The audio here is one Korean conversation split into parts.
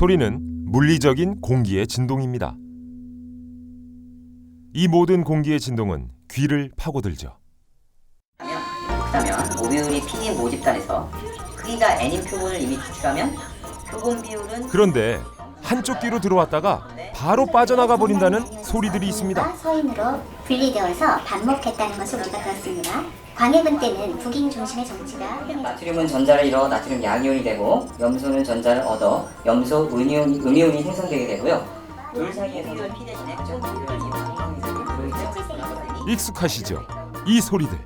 소리는 물리적인 공기의 진동입니다. 이 모든 공기의 진동은 귀를 파고들죠. 그렇다면 모비율이 P인 모집단에서 크기가 N인 표본을 이미 추출하면 표본 비율은 그런데 한쪽 귀로 들어왔다가 바로 빠져나가 버린다는 소리들이 있습니다. 서인으로 분리되어서 반목했다는 것으로 우리가 들었습니다. 광해군 때는 북인 중심의 정치가 나트륨은 전자를 잃어 나트륨 양이온이 되고 염소는 전자를 얻어 염소 음이온, 음이온이 생성되게 되고요. 둘 P 대신에 익숙하시죠? 이 소리들.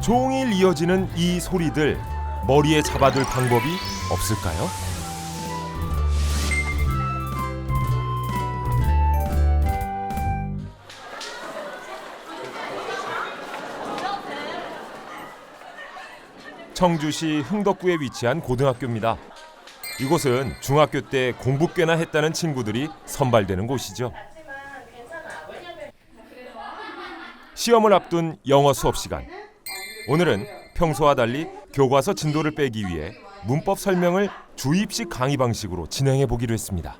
종일 이어지는 이 소리들 머리에 잡아둘 방법이 없을까요? 청주시 흥덕구에 위치한 고등학교입니다. 이곳은 중학교 때 공부 꽤나 했다는 친구들이 선발되는 곳이죠. 시험을 앞둔 영어 수업 시간. 오늘은 평소와 달리 교과서 진도를 빼기 위해 문법 설명을 주입식 강의 방식으로 진행해 보기로 했습니다.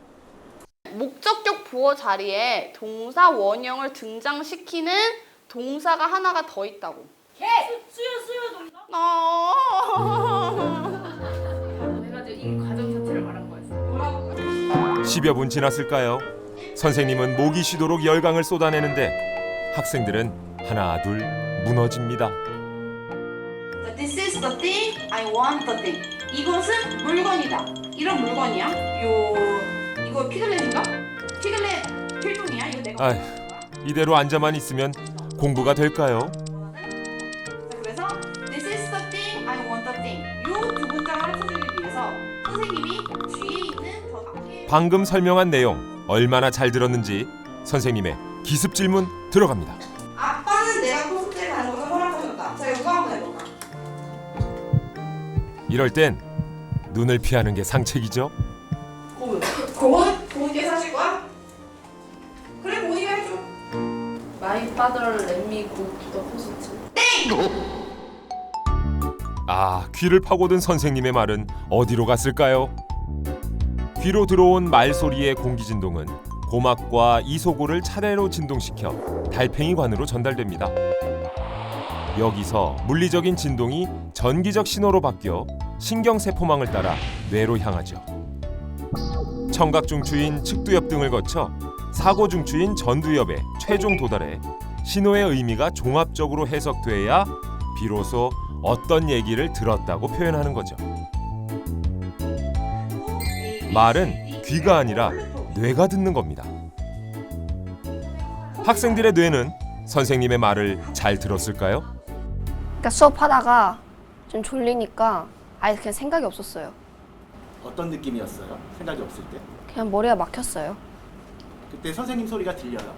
목적격 보어 자리에 동사 원형을 등장시키는 동사가 하나가 더 있다고. 개! 수요 수요 동사? 어. 내가 지금 이 과정 자체를 말한 거였어. 10여 분 지났을까요? 선생님은 목이 쉬도록 열강을 쏟아내는데 학생들은 하나 둘 무너집니다. This is the thing I want the thing. 이것은 물건이다. 이런 물건이야. 요 이거 피글렛인가? 피글렛 필통이야. 이거 내가 아휴. 이대로 앉아만 있으면 공부가 될까요? 방금 설명한 내용 얼마나 잘 들었는지 선생님의 기습 질문 들어갑니다. 아빠는 내가 코스프레를 하는 것을 허락하셨다. 자 이거 한번 해볼까? 이럴 땐 눈을 피하는 게 상책이죠. 고은. 고은? 고은께 사실 거야? 그래 고은이가 해줘. My father let me go to the hospital. 아, 귀를 파고든 선생님의 말은 어디로 갔을까요? 귀로 들어온 말소리의 공기 진동은 고막과 이소골을 차례로 진동시켜 달팽이 관으로 전달됩니다. 여기서 물리적인 진동이 전기적 신호로 바뀌어 신경세포망을 따라 뇌로 향하죠. 청각중추인 측두엽 등을 거쳐 사고중추인 전두엽에 최종 도달해 신호의 의미가 종합적으로 해석돼야 비로소 어떤 얘기를 들었다고 표현하는 거죠. 말은 귀가 아니라 뇌가 듣는 겁니다. 학생들의 뇌는 선생님의 말을 잘 들었을까요? 그러니까 수업하다가 좀 졸리니까 아예 그냥 생각이 없었어요. 어떤 느낌이었어요? 생각이 없을 때? 그냥 머리가 막혔어요. 그때 선생님 소리가 들려요.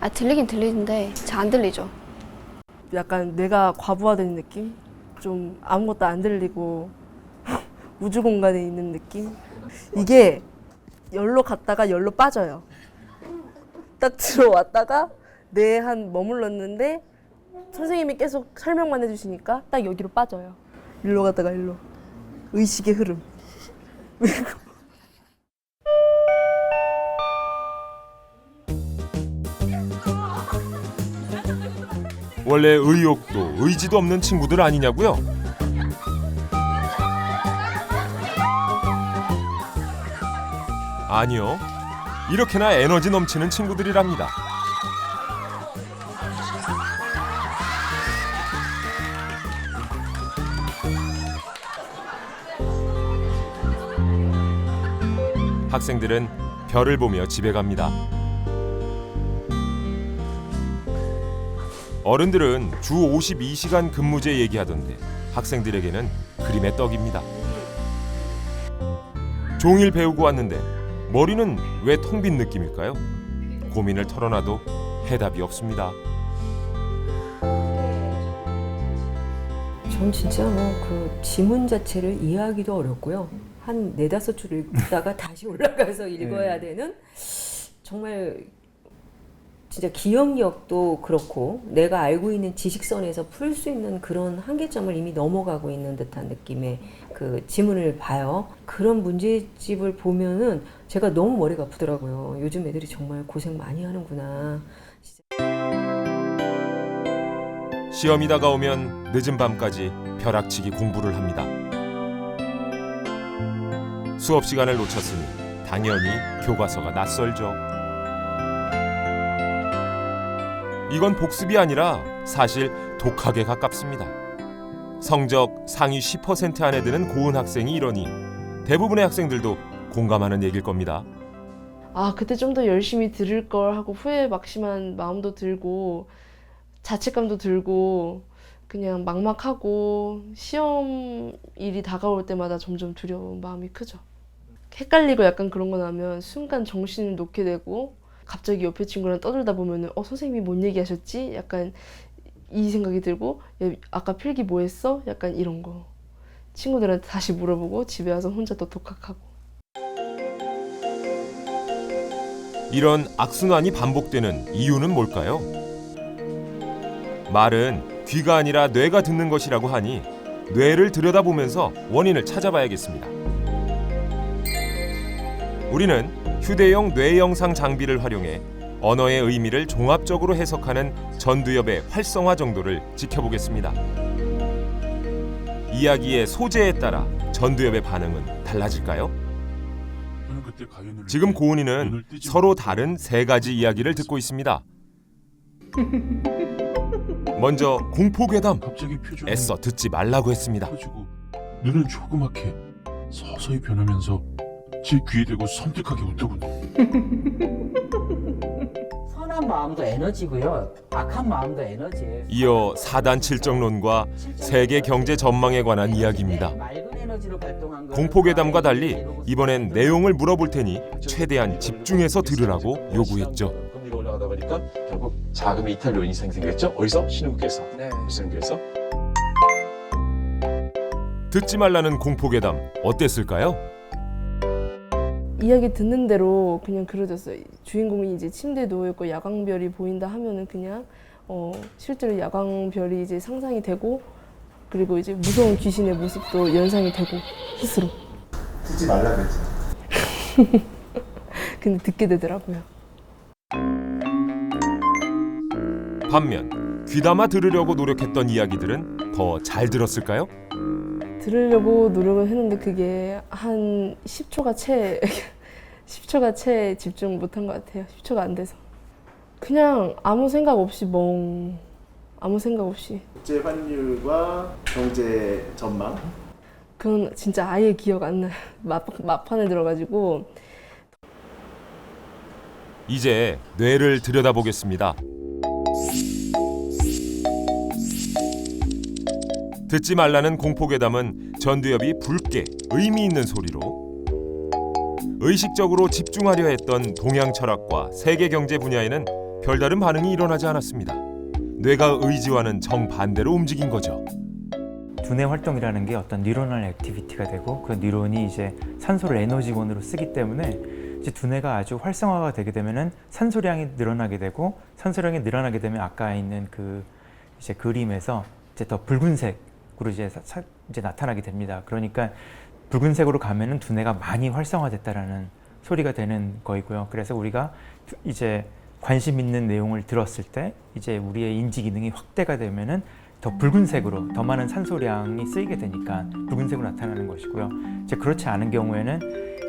아 들리긴 들리는데 잘 안 들리죠. 약간 뇌가 과부하되는 느낌? 좀 아무것도 안 들리고 우주 공간에 있는 느낌? 이게 열로 갔다가 열로 빠져요. 딱 들어왔다가 뇌에 한 머물렀는데 선생님이 계속 설명만 해주시니까 딱 여기로 빠져요. 일로 갔다가 일로. 의식의 흐름. 원래 의욕도 의지도 없는 친구들 아니냐고요? 아니요. 이렇게나 에너지 넘치는 친구들이랍니다. 학생들은 별을 보며 집에 갑니다. 어른들은 주 52시간 근무제 얘기하던데 학생들에게는 그림의 떡입니다. 종일 배우고 왔는데 머리는 왜 텅 빈 느낌일까요? 고민을 털어놔도 해답이 없습니다. 전 진짜 뭐 그 지문 자체를 이해하기도 어렵고요. 한 네다섯 줄 읽다가 다시 올라가서 읽어야 되는 정말 진짜 기억력도 그렇고 내가 알고 있는 지식선에서 풀 수 있는 그런 한계점을 이미 넘어가고 있는 듯한 느낌의 그 지문을 봐요. 그런 문제집을 보면은 제가 너무 머리가 아프더라고요. 요즘 애들이 정말 고생 많이 하는구나. 시험이 다가오면 늦은 밤까지 벼락치기 공부를 합니다. 수업 시간을 놓쳤으니 당연히 교과서가 낯설죠. 이건 복습이 아니라 사실 독학에 가깝습니다. 성적 상위 10% 안에 드는 고은 학생이 이러니 대부분의 학생들도 공감하는 얘기일 겁니다. 아 그때 좀 더 열심히 들을 걸 하고 후회 막심한 마음도 들고 자책감도 들고 그냥 막막하고 시험 일이 다가올 때마다 점점 두려운 마음이 크죠. 헷갈리고 약간 그런 거 나면 순간 정신을 놓게 되고 갑자기 옆에 친구랑 떠들다 보면은 어 선생님이 뭔 얘기하셨지? 약간 이 생각이 들고 야, 아까 필기 뭐 했어? 약간 이런 거 친구들한테 다시 물어보고 집에 와서 혼자 또 독학하고 이런 악순환이 반복되는 이유는 뭘까요? 말은 귀가 아니라 뇌가 듣는 것이라고 하니 뇌를 들여다보면서 원인을 찾아봐야겠습니다. 우리는 휴대용 뇌 영상 장비를 활용해 언어의 의미를 종합적으로 해석하는 전두엽의 활성화 정도를 지켜보겠습니다. 이야기의 소재에 따라 전두엽의 반응은 달라질까요? 지금 고은이는 서로 다른 세 가지 이야기를 듣고 있습니다. 먼저 공포괴담 애써 듣지 말라고 했습니다. 눈은 조그맣게 서서히 변하면서 제 귀에 대고 섬뜩하게 웃더군요. 선한 마음도 에너지고요. 악한 마음도 에너지예요. 이어 사단 칠정론과 세계 경제 전망에 관한 이야기입니다. 에너지로 발동한 걸 공포괴담과 달리 이번엔 내용을 물어볼 테니 최대한 집중해서 들으라고 요구했죠. 금리가 올라가다 보니까 결국 자금의 이탈 요인이 생겼죠. 어디서? 신흥국에서. 네. 신흥국에서. 듣지 말라는 공포괴담 어땠을까요? 이야기 듣는 대로 그냥 그려졌어요. 주인공이 이제 침대에 누워 있고 야광별이 보인다 하면은 그냥 어 실제로 야광별이 이제 상상이 되고 그리고 이제 무서운 귀신의 모습도 연상이 되고 스스로. 듣지 말라 그랬죠. 근데 듣게 되더라고요. 반면 귀담아 들으려고 노력했던 이야기들은 더 잘 들었을까요? 들으려고 노력을 했는데 그게 한 10초가 채 10초가 채 집중 못한 것 같아요. 10초가 안 돼서. 그냥 아무 생각 없이 멍 아무 생각 없이 국제 환율과 경제 전망. 그건 진짜 아예 기억 안 나요. 막, 막판에 들어가지고 이제 뇌를 들여다보겠습니다. 듣지 말라는 공포괴담은 전두엽이 붉게 의미 있는 소리로 의식적으로 집중하려 했던 동양 철학과 세계 경제 분야에는 별다른 반응이 일어나지 않았습니다. 뇌가 의지와는 정반대로 움직인 거죠. 두뇌 활동이라는 게 어떤 뉴로널 액티비티가 되고 그 뉴런이 이제 산소를 에너지원으로 쓰기 때문에 이제 두뇌가 아주 활성화가 되게 되면은 산소량이 늘어나게 되고 산소량이 늘어나게 되면 아까 있는 그 이제 그림에서 이제 더 붉은색으로 이제 사- 사- 이제 나타나게 됩니다. 그러니까 붉은색으로 가면은 두뇌가 많이 활성화됐다라는 소리가 되는 거이고요. 그래서 우리가 두- 이제 관심 있는 내용을 들었을 때 이제 우리의 인지 기능이 확대가 되면은 더 붉은색으로 더 많은 산소량이 쓰이게 되니까 붉은색으로 나타나는 것이고요. 이제 그렇지 않은 경우에는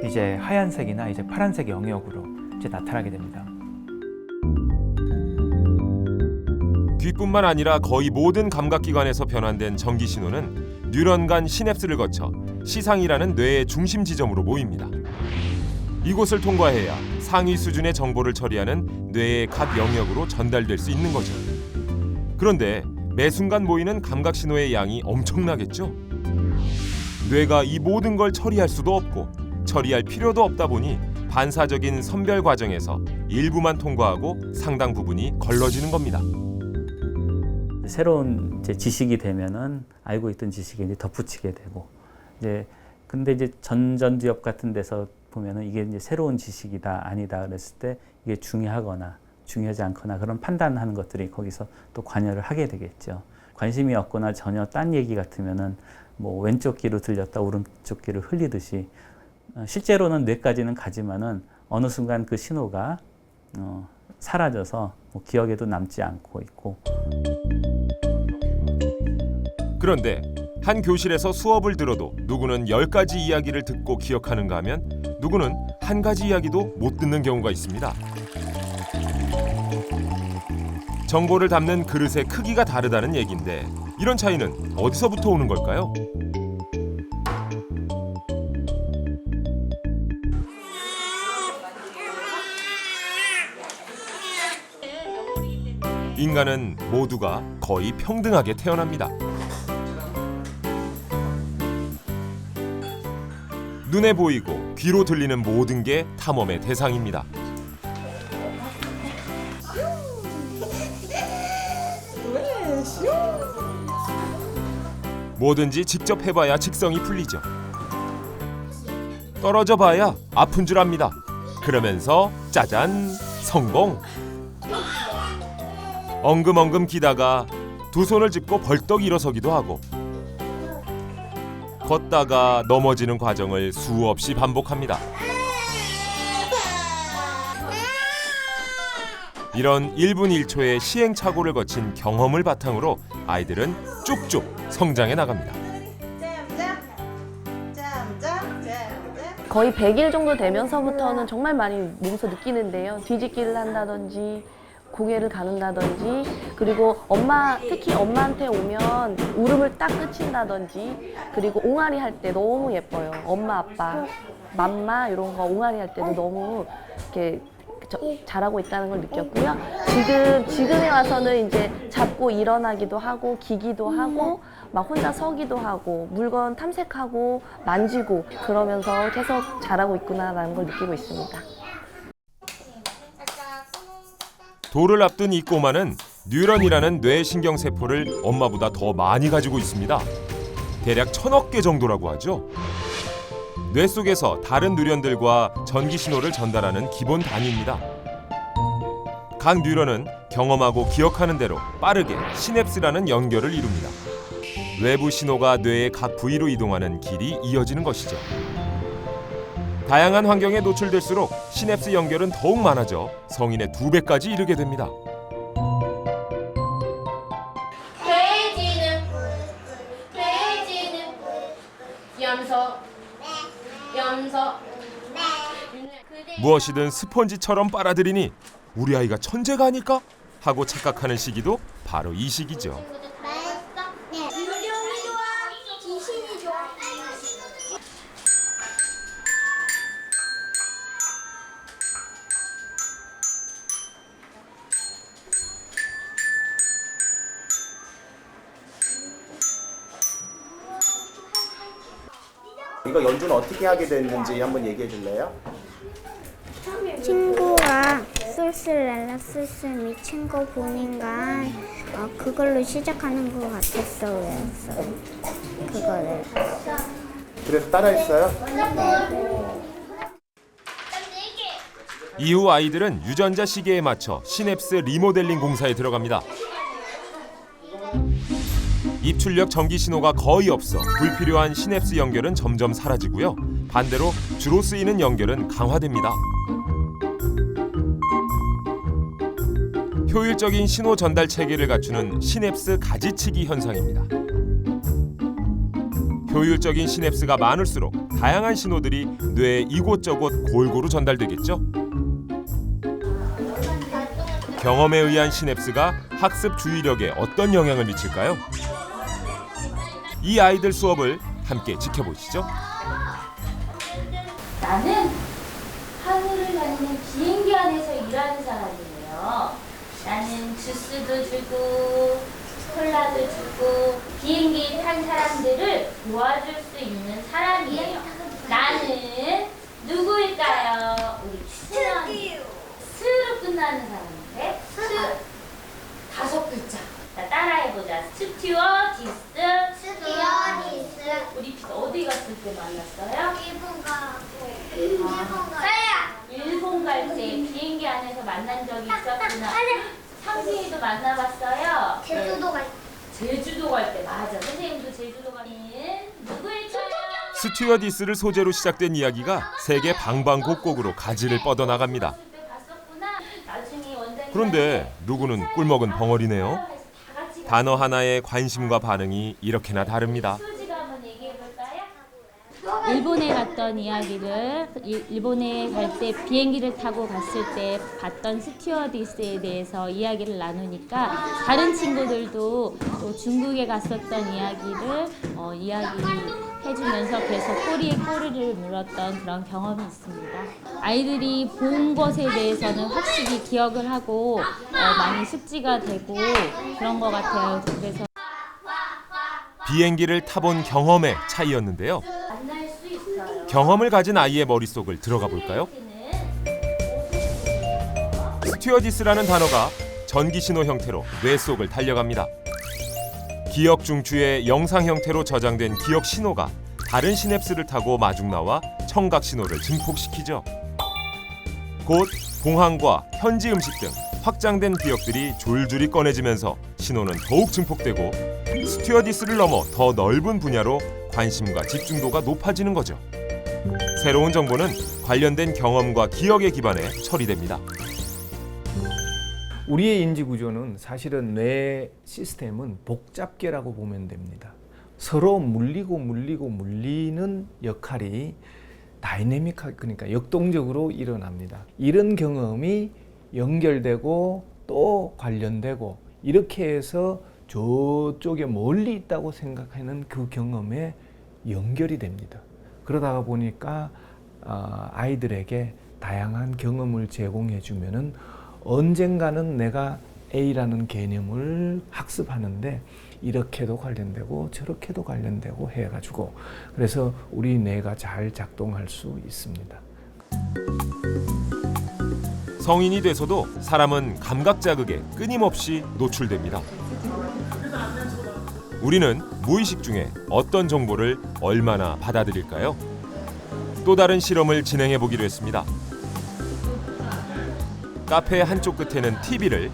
이제 하얀색이나 이제 파란색 영역으로 이제 나타나게 됩니다. 귀뿐만 아니라 거의 모든 감각 기관에서 변환된 전기 신호는 뉴런 간 시냅스를 거쳐 시상이라는 뇌의 중심 지점으로 모입니다. 이곳을 통과해야 상위 수준의 정보를 처리하는 뇌의 각 영역으로 전달될 수 있는 거죠. 그런데 매 순간 모이는 감각 신호의 양이 엄청나겠죠? 뇌가 이 모든 걸 처리할 수도 없고 처리할 필요도 없다 보니 반사적인 선별 과정에서 일부만 통과하고 상당 부분이 걸러지는 겁니다. 새로운 지식이 되면은 알고 있던 지식에 이제 덧붙이게 되고 이제 근데 이제 전전두엽 같은 데서 보면은 이게 이제 새로운 지식이다 아니다 그랬을 때 이게 중요하거나 중요하지 않거나 그런 판단하는 것들이 거기서 또 관여를 하게 되겠죠. 관심이 없거나 전혀 딴 얘기 같으면은 뭐 왼쪽 귀로 들렸다 오른쪽 귀를 흘리듯이 어, 실제로는 뇌까지는 가지만은 어느 순간 그 신호가 어, 사라져서 뭐 기억에도 남지 않고 있고 그런데 한 교실에서 수업을 들어도 누구는 열 가지 이야기를 듣고 기억하는가 하면 누구는 한 가지 이야기도 못 듣는 경우가 있습니다. 정보를 담는 그릇의 크기가 다르다는 얘긴데 이런 차이는 어디서부터 오는 걸까요? 인간은 모두가 거의 평등하게 태어납니다. 눈에 보이고 귀로 들리는 모든 게 탐험의 대상입니다. 뭐든지 직접 해봐야 직성이 풀리죠. 떨어져 봐야 아픈 줄 압니다. 그러면서 짜잔 성공. 엉금엉금 기다가 두 손을 짚고 벌떡 일어서기도 하고 걷다가 넘어지는 과정을 수없이 반복합니다. 이런 1분 1초의 시행착오를 거친 경험을 바탕으로 아이들은 쭉쭉 성장해 나갑니다. 거의 100일 정도 되면서부터는 정말 많이 몸소 느끼는데요. 뒤집기를 한다든지 고개를 가는다든지 그리고 엄마 특히 엄마한테 오면 울음을 딱 그친다든지 그리고 옹알이 할 때 너무 예뻐요. 엄마 아빠 맘마 이런 거 옹알이 할 때도 너무 이렇게 저- 잘하고 있다는 걸 느꼈고요. 지금 지금에 와서는 이제 잡고 일어나기도 하고 기기도 하고 막 혼자 서기도 하고 물건 탐색하고 만지고 그러면서 계속 잘하고 있구나라는 걸 느끼고 있습니다. 돌을 앞둔 이 꼬마는 뉴런이라는 뇌신경 세포를 엄마보다 더 많이 가지고 있습니다. 대략 천억 개 정도라고 하죠. 뇌 속에서 다른 뉴런들과 전기 신호를 전달하는 기본 단위입니다. 각 뉴런은 경험하고 기억하는 대로 빠르게 시냅스라는 연결을 이룹니다. 외부 신호가 뇌의 각 부위로 이동하는 길이 이어지는 것이죠. 다양한 환경에 노출될수록 시냅스 연결은 더욱 많아져 성인의 두 배까지 이르게 됩니다. 돼지는 돼지는 염소 염소 무엇이든 스펀지처럼 빨아들이니 우리 아이가 천재가 아닐까 하고 착각하는 시기도 바로 이 시기죠. 이거 연주는 어떻게 하게 됐는지 한번 얘기해 줄래요? 친구가 쏠쏠랄라 쏠쏠미 친구 보니까 어, 그걸로 시작하는 것 같았어 그래서 그거를 그래서 따라했어요? 이후 아이들은 유전자 시계에 맞춰 시냅스 리모델링 공사에 들어갑니다. 입출력 전기 신호가 거의 없어 불필요한 시냅스 연결은 점점 사라지고요. 반대로 주로 쓰이는 연결은 강화됩니다. 효율적인 신호 전달 체계를 갖추는 시냅스 가지치기 현상입니다. 효율적인 시냅스가 많을수록 다양한 신호들이 뇌에 이곳저곳 골고루 전달되겠죠. 경험에 의한 시냅스가 학습 주의력에 어떤 영향을 미칠까요? 이 아이들 수업을 함께 지켜보시죠. 나는 하늘을 나는 비행기 안에서 일하는 사람이에요. 나는 주스도 주고 콜라도 주고 비행기 탄 사람들을 도와줄 수 있는 사람이에요. 나는 누구일까요? 우리 친언니. 스로 끝나는 사람인데 스 다섯 글자. 자 따라해보자. 스튜어디스. 스튜어디스. 우리 어디 갔을 때 만났어요? 일본 가고 일본 갈 때 비행기 안에서 만난 적이 있었구나. 상진이도 만나봤어요. 제주도 갈 제주도 갈 때 맞아. 선생님도 제주도 가는 누구일까요? 스튜어디스를 소재로 시작된 이야기가 세계 방방곡곡으로 가지를 뻗어나갑니다. 나중에 원장님 그런데 누구는 꿀 먹은 벙어리네요. 단어 하나에 관심과 반응이 이렇게나 다릅니다. 수지가 한번 얘기해 볼까요? 일본에 갔던 이야기를 일- 일본에 갈 때 비행기를 타고 갔을 때 봤던 스튜어디스에 대해서 이야기를 나누니까 다른 친구들도 또 중국에 갔었던 이야기를 어, 이야기해주면서 계속 꼬리에 꼬리를 물었던 그런 경험이 있습니다. 아이들이 본 것에 대해서는 확실히 기억을 하고 어, 많이 숙지가 되고 그런 것 같아요. 그래서 비행기를 타본 경험의 차이였는데요. 경험을 가진 아이의 머릿속을 들어가 볼까요? 스튜어디스라는 단어가 전기 신호 형태로 뇌 속을 달려갑니다. 기억 중추의 영상 형태로 저장된 기억 신호가 다른 시냅스를 타고 마중 나와 청각 신호를 증폭시키죠. 곧 공항과 현지 음식 등 확장된 기억들이 줄줄이 꺼내지면서 신호는 더욱 증폭되고 스튜어디스를 넘어 더 넓은 분야로 관심과 집중도가 높아지는 거죠. 새로운 정보는 관련된 경험과 기억에 기반해 처리됩니다. 우리의 인지 구조는 사실은 뇌 시스템은 복잡계라고 보면 됩니다. 서로 물리고 물리고 물리는 역할이 다이내믹하게 그러니까 역동적으로 일어납니다. 이런 경험이 연결되고 또 관련되고 이렇게 해서 저쪽에 멀리 있다고 생각하는 그 경험에 연결이 됩니다. 그러다가 보니까 아, 아이들에게 다양한 경험을 제공해 주면은 언젠가는 내가 A라는 개념을 학습하는데 이렇게도 관련되고 저렇게도 관련되고 해가지고 그래서 우리 뇌가 잘 작동할 수 있습니다. 성인이 돼서도 사람은 감각 자극에 끊임없이 노출됩니다. 우리는 무의식 중에 어떤 정보를 얼마나 받아들일까요? 또 다른 실험을 진행해 보기로 했습니다. 카페 한쪽 끝에는 TV를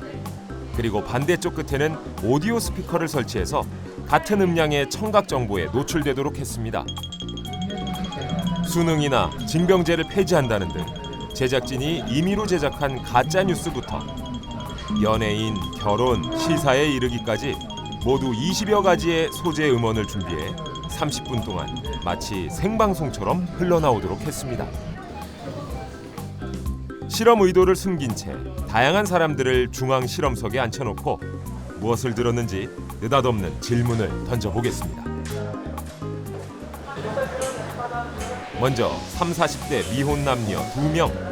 그리고 반대쪽 끝에는 오디오 스피커를 설치해서 같은 음량의 청각 정보에 노출되도록 했습니다. 수능이나 징병제를 폐지한다는 등 제작진이 임의로 제작한 가짜 뉴스부터 연예인, 결혼, 시사에 이르기까지 모두 20여 가지의 소재 음원을 준비해 30분 동안 마치 생방송처럼 흘러나오도록 했습니다. 실험 의도를 숨긴 채 다양한 사람들을 중앙 실험석에 앉혀놓고 무엇을 들었는지 느닷없는 질문을 던져보겠습니다. 먼저 3, 40대 미혼 남녀 2명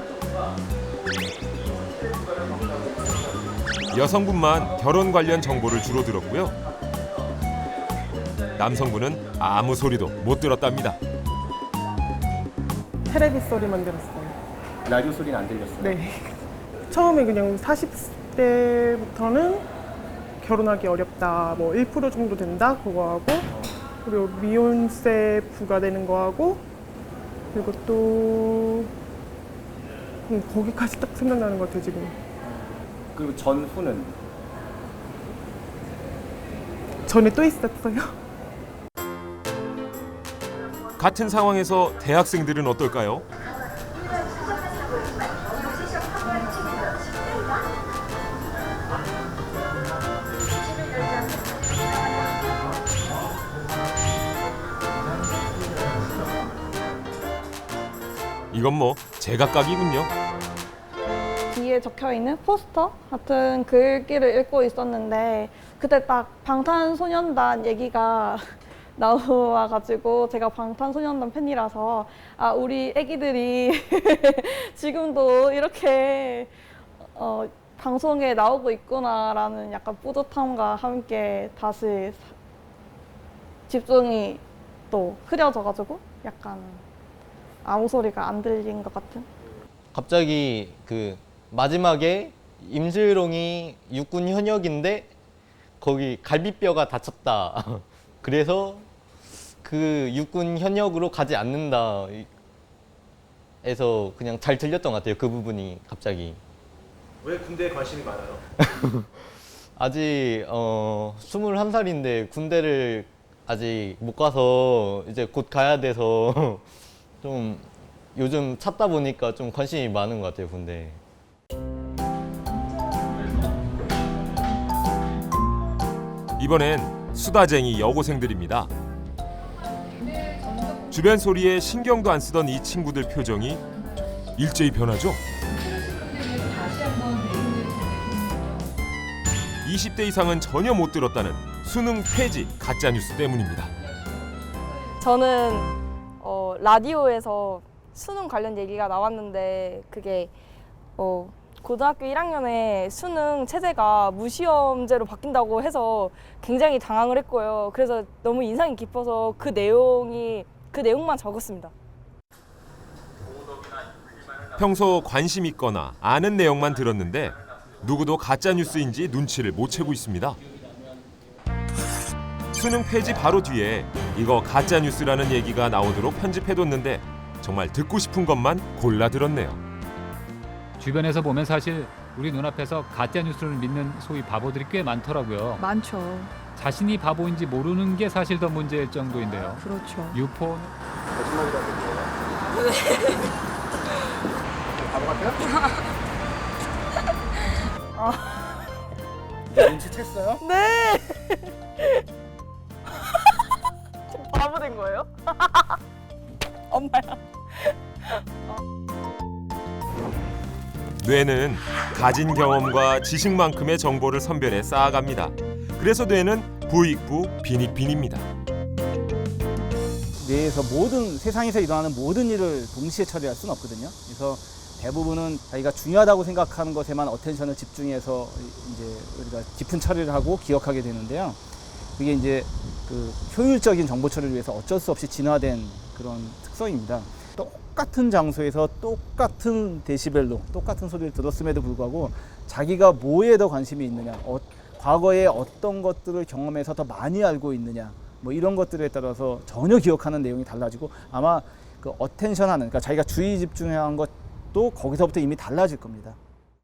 여성분만 결혼 관련 정보를 주로 들었고요. 남성분은 아무 소리도 못 들었답니다. 테레비 소리만 들었어요. 라디오 소리는 안 들렸어요? 네. 처음에 그냥 40대부터는 결혼하기 어렵다. 뭐 1% 정도 된다. 그거 하고 그리고 미혼세 부과되는 거 하고 그리고 또 음, 거기까지 딱 생각나는 것 같아요 지금. 그리고 전후는 전에 또 있었어요. 같은 상황에서 대학생들은 어떨까요? 이건 뭐 제각각이군요. 뒤에 적혀 있는 포스터 같은 글귀를 읽고 있었는데 그때 딱 방탄소년단 얘기가 나와가지고 제가 방탄소년단 팬이라서 아 우리 애기들이 지금도 이렇게 어, 방송에 나오고 있구나라는 약간 뿌듯함과 함께 다시 사- 집중이 또 흐려져가지고 약간 아무 소리가 안 들린 것 같은. 갑자기 그 마지막에 임슬롱이 육군 현역인데 거기 갈비뼈가 다쳤다. 그래서 그 육군 현역으로 가지 않는다. 해서 그냥 잘 들렸던 것 같아요. 그 부분이 갑자기. 왜 군대에 관심이 많아요? 아직 어 21살인데 군대를 아직 못 가서 이제 곧 가야 돼서 좀 요즘 찾다 보니까 좀 관심이 많은 것 같아요 군대. 이번엔 수다쟁이 여고생들입니다. 주변 소리에 신경도 안 쓰던 이 친구들 표정이 일제히 변하죠. 20대 이상은 전혀 못 들었다는 수능 폐지 가짜 뉴스 때문입니다. 저는 어, 라디오에서 수능 관련 얘기가 나왔는데 그게 어, 고등학교 1학년에 수능 체제가 무시험제로 바뀐다고 해서 굉장히 당황을 했고요. 그래서 너무 인상이 깊어서 그 내용이 그 내용만 적었습니다. 평소 관심 있거나 아는 내용만 들었는데 누구도 가짜 뉴스인지 눈치를 못 채고 있습니다. 수능 폐지 바로 뒤에 이거 가짜 뉴스라는 얘기가 나오도록 편집해뒀는데 정말 듣고 싶은 것만 골라 들었네요. 주변에서 보면 사실 우리 눈앞에서 가짜 뉴스를 믿는 소위 바보들이 꽤 많더라고요. 많죠. 자신이 바보인지 모르는 게 사실 더 문제일 정도인데요. 그렇죠. 유포 바보 같아요? 아, 눈치챘어요? 네. 바보 된 거예요? 엄마야. 뇌는 가진 경험과 지식만큼의 정보를 선별해 쌓아갑니다. 그래서 뇌는 부익부 빈익빈입니다. 뇌에서 모든 세상에서 일어나는 모든 일을 동시에 처리할 수는 없거든요. 그래서 대부분은 자기가 중요하다고 생각하는 것에만 어텐션을 집중해서 이제 우리가 깊은 처리를 하고 기억하게 되는데요. 그게 이제 그 효율적인 정보 처리를 위해서 어쩔 수 없이 진화된 그런 특성입니다. 똑같은 장소에서 똑같은 데시벨로 똑같은 소리를 들었음에도 불구하고 자기가 뭐에 더 관심이 있느냐, 어, 과거에 어떤 것들을 경험해서 더 많이 알고 있느냐, 뭐 이런 것들에 따라서 전혀 기억하는 내용이 달라지고 아마 그 어텐션 하는 그러니까 자기가 주의 집중한 것도 거기서부터 이미 달라질 겁니다.